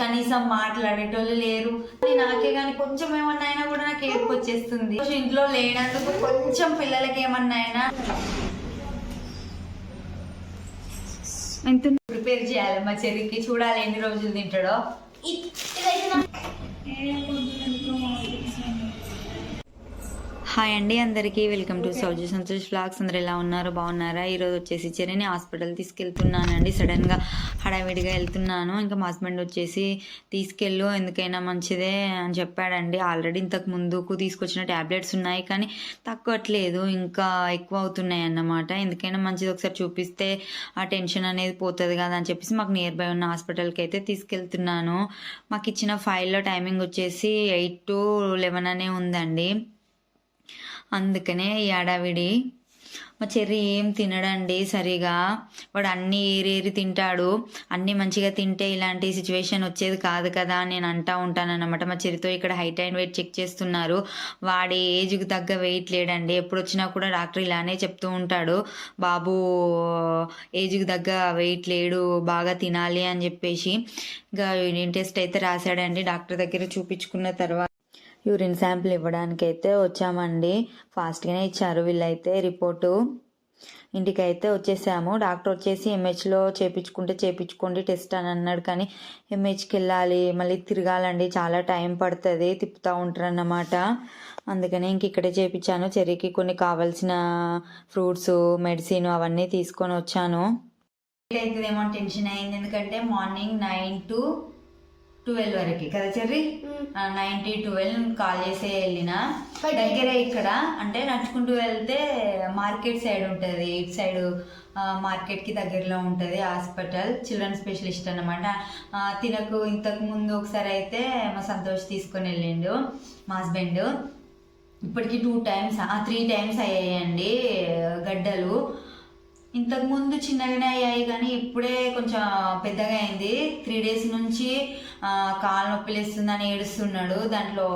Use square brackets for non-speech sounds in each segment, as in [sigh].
కనీసం మాట్లాడేటోళ్ళు లేరు. కానీ నాకే కానీ కొంచెం ఏమన్నా అయినా కూడా నాకు ఏడుపు వచ్చేస్తుంది. కొంచెం ఇంట్లో లేనందుకు కొంచెం పిల్లలకి ఏమన్నా అయినా ఎంత ప్రిపేర్ చేయాలి మా చెరికి చూడాలి ఎన్ని రోజులు తింటాడో. హాయ్ అండి అందరికీ. వెల్కమ్ టు సౌజీ సంతోష్ ఫ్లాగ్స్ అందరు ఎలా ఉన్నారు? బాగున్నారా? ఈరోజు వచ్చేసి చెరిని హాస్పిటల్ తీసుకెళ్తున్నానండి. సడన్గా హడావిడిగా వెళ్తున్నాను. ఇంకా మా హస్బెండ్ వచ్చేసి తీసుకెళ్ళు ఎందుకైనా మంచిదే అని చెప్పాడండి. ఆల్రెడీ ఇంతకు ముందుకు తీసుకొచ్చిన ట్యాబ్లెట్స్ ఉన్నాయి కానీ తగ్గట్లేదు. ఇంకా ఎక్కువ అవుతున్నాయి అన్నమాట. ఎందుకైనా మంచిది ఒకసారి చూపిస్తే ఆ టెన్షన్ అనేది పోతుంది కదా అని చెప్పేసి మాకు నియర్ బై ఉన్న హాస్పిటల్కి అయితే తీసుకెళ్తున్నాను. మాకు ఇచ్చిన ఫైల్లో టైమింగ్ వచ్చేసి ఎయిట్ టు లెవెన్ అనే ఉందండి. అందుకనే ఈ మా చెర్రి ఏం తినడండి సరిగా? వాడు అన్నీ ఏరి ఏరి తింటాడు. అన్నీ మంచిగా తింటే ఇలాంటి సిచ్యువేషన్ వచ్చేది కాదు కదా అని నేను అంటా ఉంటానన్నమాట. మా చెరితో ఇక్కడ హైట్ అండ్ వెయిట్ చెక్ చేస్తున్నారు. వాడి ఏజ్కి తగ్గ వెయిట్ లేడండి. ఎప్పుడు వచ్చినా కూడా డాక్టర్ ఇలానే చెప్తూ ఉంటాడు. బాబు ఏజ్కి తగ్గ వెయిట్ లేడు. బాగా తినాలి అని చెప్పేసి. ఇంకా యూనియన్ టెస్ట్ అయితే రాశాడండి. డాక్టర్ దగ్గర చూపించుకున్న తర్వాత యూరిన్ శాంపిల్ ఇవ్వడానికి అయితే వచ్చామండి. ఫాస్ట్గానే ఇచ్చారు వీళ్ళైతే రిపోర్టు. ఇంటికి అయితే వచ్చేసాము. డాక్టర్ వచ్చేసి ఎంహెచ్లో చేపించుకుంటే చేపించుకోండి టెస్ట్ అని అన్నాడు కానీ ఎంహెచ్కి వెళ్ళాలి మళ్ళీ తిరగాలండి. చాలా టైం పడుతుంది తిప్పుతూ ఉంటారు అన్నమాట అందుకని ఇంక ఇక్కడే చేపించాను. చెర్రీకి కొన్ని కావాల్సిన ఫ్రూట్స్ మెడిసిన్ అవన్నీ తీసుకొని వచ్చాను. అవుతుందేమో టెన్షన్ అయింది. ఎందుకంటే మార్నింగ్ నైన్ టు ట్వెల్వ్ వరకు కదా Cherry? Nine to twelve call చేసే వెళ్ళిన దగ్గర ఇక్కడ అంటే నడుచుకుంటూ వెళ్తే మార్కెట్ సైడ్ ఉంటుంది. ఇటు సైడ్ మార్కెట్కి దగ్గరలో ఉంటుంది హాస్పిటల్ చిల్డ్రన్ స్పెషలిస్ట్ అనమాట తినకు ఇంతకు ముందు ఒకసారి అయితే మా సంతోష్ తీసుకొని వెళ్ళిండు మా హస్బెండ్ ఇప్పటికి టూ టైమ్స్ త్రీ టైమ్స్ అయ్యాయండి గడ్డలు. ఇంతకు ముందు చిన్నగానే అయ్యాయి కానీ ఇప్పుడే కొంచెం పెద్దగా అయింది. త్రీ డేస్ నుంచి ఆ, కాలు నొప్పి లేస్తుందని ఏడుస్తున్నాడు. దాంట్లో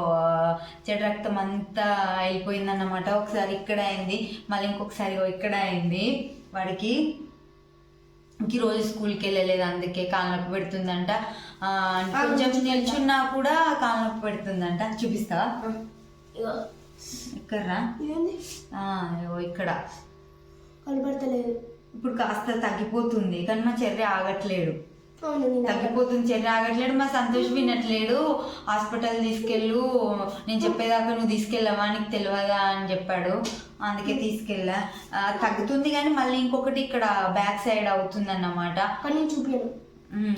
చెడు రక్తం అంతా అయిపోయిందన్నమాట ఒకసారి ఇక్కడ అయింది మళ్ళీ ఇంకొకసారి ఇక్కడ అయింది వాడికి. ఇంక రోజు స్కూల్కి వెళ్ళలేదు అందుకే కాలు నొప్పి పెడుతుందంట. కొంచెం నిల్చున్నా కూడా కాలు నొప్పి పెడుతుందంట. చూపిస్తావా? ఇగో ఇక్కడ. కనబడతలేదు. ఇప్పుడు కాస్త తగ్గిపోతుంది కానీ మా చెర్రి ఆగట్లేడు. అవును నేను తగ్గిపోతుంది చెర్రి ఆగట్లేడు. మా సంతోష్ వినట్లేడు. హాస్పిటల్ తీసుకెళ్ళు. నేను చెప్పేదాకా నువ్వు తీసుకెళ్ళవా? నీకు తెలియదా అని చెప్పాడు. అందుకే తీసుకెళ్ళా. ఆ, తగ్గుతుంది కానీ మళ్ళీ ఇంకొకటి ఇక్కడ బ్యాక్ సైడ్ అవుతుంది అన్నమాట కానీ నేను చూపించను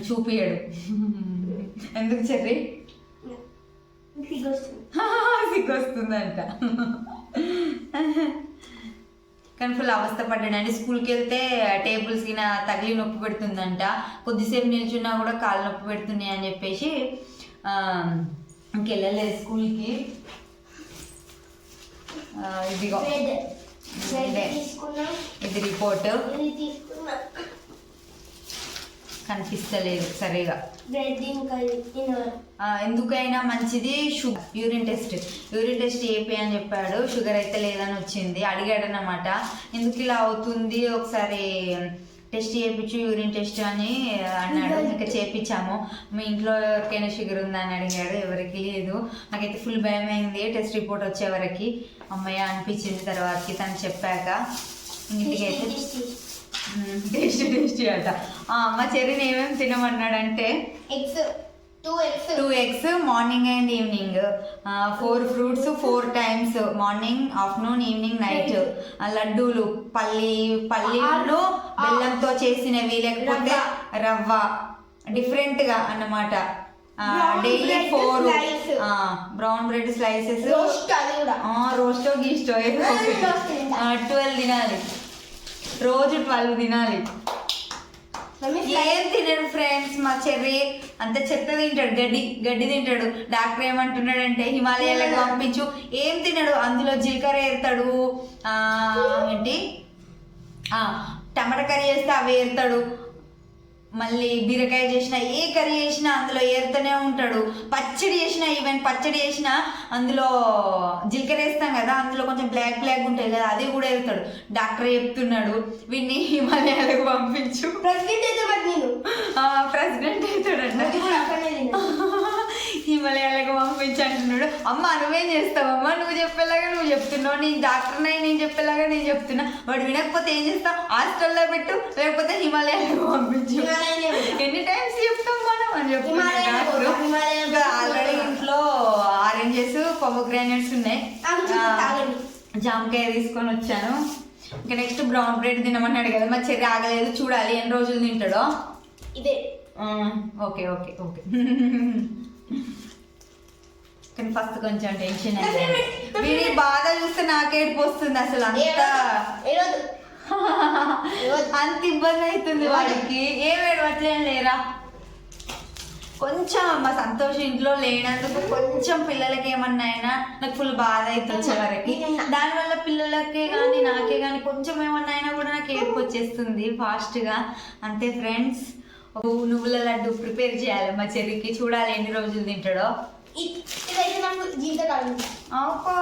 చూపియడు. ఎందుకు చెర్రి? సిగ్గు వస్తుంది [laughs] సిగ్గొస్తుందంట. కానీ ఫుల్ అవస్థ పడ్డాడండి స్కూల్కి వెళ్తే టేబుల్స్ కింద తగిలి నొప్పి పెడుతుందంట. కొద్దిసేపు నిల్చున్నా కూడా కాళ్ళు నొప్పి పెడుతున్నాయి అని చెప్పేసి ఇంకెళ్ళలేదు స్కూల్కి. ఇదిగో. ఇదే. రిపోర్ట్. కనిపిస్తలేదు సరిగా. ఎందుకైనా మంచిది sugar urine test. Urine test AP అని చెప్పాడు. షుగర్ అయితే లేదని వచ్చింది. అడిగాడు అనమాట ఎందుకు ఇలా అవుతుంది? ఒకసారి టెస్ట్ చేయించు యూరిన్ టెస్ట్ అని అన్నాడు. ఇంకా చేపించాము మీ ఇంట్లో ఎవరికైనా షుగర్ ఉందా అని అడిగాడు. ఎవరికి లేదు. నాకైతే ఫుల్ భయం అయింది టెస్ట్ రిపోర్ట్ వచ్చే వరకు. అమ్మయ్య అనిపించింది తర్వాతకి తను చెప్పాక. ఇంటికి అయితే టేస్ట్ టేస్టీ అట మా చెర్రీని ఏమేమి తినమన్నాడంటే eggs two eggs. Two eggs morning and evening. Four fruits four times morning afternoon evening night. లడ్డూలు పల్లి పల్లీలు బెల్లంతో చేసినవి లేకపోతే రవ్వ. డిఫరెంట్గా అన్నమాట daily four. Brown bread slices roast గీస్టో. Twelve తినాలి. రోజు ట్వెల్వ్ తినాలి. ఏం తినడు ఫ్రెండ్స్? మా చెర్రీ అంత చెత్త తింటాడు గడ్డి గడ్డి తింటాడు. డాక్టర్ ఏమంటున్నాడంటే హిమాలయాలకు పంపించు. ఏం తినడు? అందులో జీలకర్ర ఏరుతాడు. ఆ, ఏంటి? టమాటా కర్రీ చేస్తే అవి ఏరుతాడు. మళ్ళీ బీరకాయ చేసిన ఏ కర్రీ చేసినా అందులో ఏరుతూనే ఉంటాడు. పచ్చడి చేసినా ఈవెన్ పచ్చడి చేసినా అందులో జీలకర్ర వేస్తాం కదా అందులో కొంచెం బ్లాక్ బ్లాక్ ఉంటుంది కదా అది కూడా ఏరుతాడు. డాక్టర్ చెప్తున్నాడు వీడిని హిమాలయాలకు పంపించు. ప్రెసిడెంట్ నేను. ప్రెసిడెంట్ అవుతాడంట. [laughs] అంటున్నాడు అమ్మ నువ్వేం చేస్తావమ్మా నువ్వు చెప్పేలాగా నువ్వు చెప్తున్నావు. నేను డాక్టర్ నై నేను చెప్పేలాగా నేను చెప్తున్నా. వాడు వినకపోతే ఏం చేస్తావు హాస్టల్లో పెట్టు లేకపోతే హిమాలయాలకు పంపించు. ఎన్ని టైమ్స్ చెప్తాం మనం అని చెప్తున్నాడు. ఆల్రెడీ ఇంట్లో ఆరెంజెస్ పొమగ్రానైట్స్ ఉన్నాయి. జామకాయ తీసుకొని వచ్చాను. ఇంకా నెక్స్ట్ బ్రౌన్ బ్రెడ్ తినమన్నాడు కదా. మా చెర్రి ఆగలేదు. చూడాలి ఎన్ని రోజులు తింటాడో. ఇదే. Okay okay okay. [laughs] కానీ ఫస్ట్ కొంచెం టెన్షన్ వీడి బాధ చూస్తే నాకేడుపు వస్తుంది అసలు అంత. అంత ఇబ్బంది అవుతుంది వాడికి. ఏం ఏడవట్లేం లేరా? కొంచెం మా సంతోష్ ఇంట్లో లేనందుకు కొంచెం పిల్లలకి ఏమన్నా అయినా నాకు ఫుల్ బాధ అవుతుంది వచ్చే వరకు దానివల్ల పిల్లలకే కానీ నాకే కానీ కొంచెం ఏమన్నా అయినా కూడా నాకు ఏడుపు వచ్చేస్తుంది ఫాస్ట్గా. అంతే ఫ్రెండ్స్ నువ్వుల లడ్డు ప్రిపేర్ చేయాలి మా చెర్రికి చూడాలి ఎన్ని రోజులు తింటాడో. ఇదైతే నాకు జీవితకాలం అబ్బా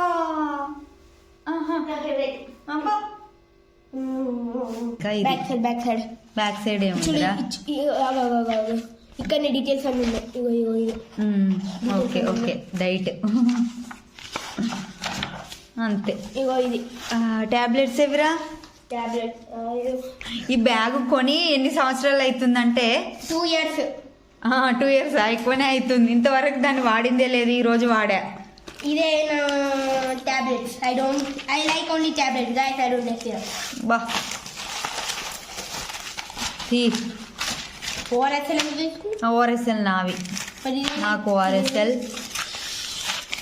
ఫేవరెట్ అబ్బా. Back side back side back side చూడు ఏముందిరా ఇచ్- ఇ- ఆగు, ఆగు, ఆగు, ఆగు. ఇక్కడనే డీటెయిల్స్ అన్ని ఉన్నాయి. ఓకే ఓకే డైట్ అంతే ఇగో ఇది టాబ్లెట్స్ ఎవరా టాబ్లెట్ ఈ బ్యాగ్ కొని ఎన్ని సంవత్సరాలు అవుతుందంటే టూ ఇయర్స్ టూ ఇయర్స్ ఎక్కువనే అవుతుంది ఇంతవరకు దాన్ని వాడిందే లేదు ఈ రోజు వాడా. ఇదే నా tablets. I don't I like only tablets guys I don't like syrup బా. తీ ఓఆర్ఎస్ఎల్ ఓఆర్ఎస్ఎల్ నావి. నాకు ఓఆర్ఎస్ఎల్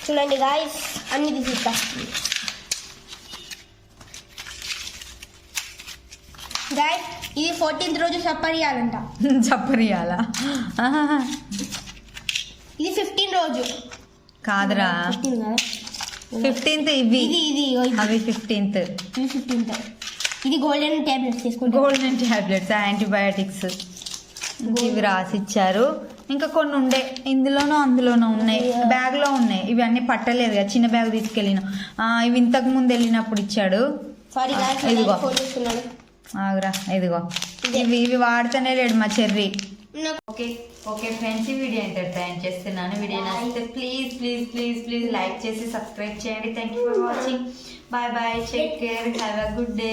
చూడండి గాయస్ అన్ని తీసిస్తా గాయస్ ఇది ఫోర్టీన్త్ రోజు సప్పర్ ఇవ్వాలంట [laughs] చెప్పరియాలా ఇది ఫిఫ్టీన్ రోజు. కాదురా. ఫిఫ్టీన్ కదా? ఫిఫ్టీన్త్ ఇవి. ఇది ఇది. అవి ఫిఫ్టీన్త్. ఇది ఫిఫ్టీన్త్. ఇది గోల్డెన్ టాబ్లెట్స్ తీసుకుంటా. గోల్డెన్ టాబ్లెట్స్ యాంటీబయాటిక్స్ ఇవి రాసి ఇచ్చారు ఇంకా కొన్ని ఉండే. ఇందులోనూ అందులోనూ ఉన్నాయి. బ్యాగ్లో ఉన్నాయి. ఇవి అన్ని పట్టలేదు కదా. చిన్న బ్యాగ్ తీసుకెళ్ళిన. ఇవి ఇంతకు ముందు వెళ్ళినప్పుడు ఇచ్చాడు. ఇదిగో. ఆగురా ఇదిగో. ఇవి ఇవి వాడుతూనే లేడు మా చెర్రి. ఓకే ఓకే ఫ్రెండ్స్ ఈ వీడియో ఎంటర్టైన్ చేస్తున్నాను. వీడియో నచ్చితే please please please please like చేసి సబ్స్క్రైబ్ చేయండి. Thank you for watching bye bye take care have a good day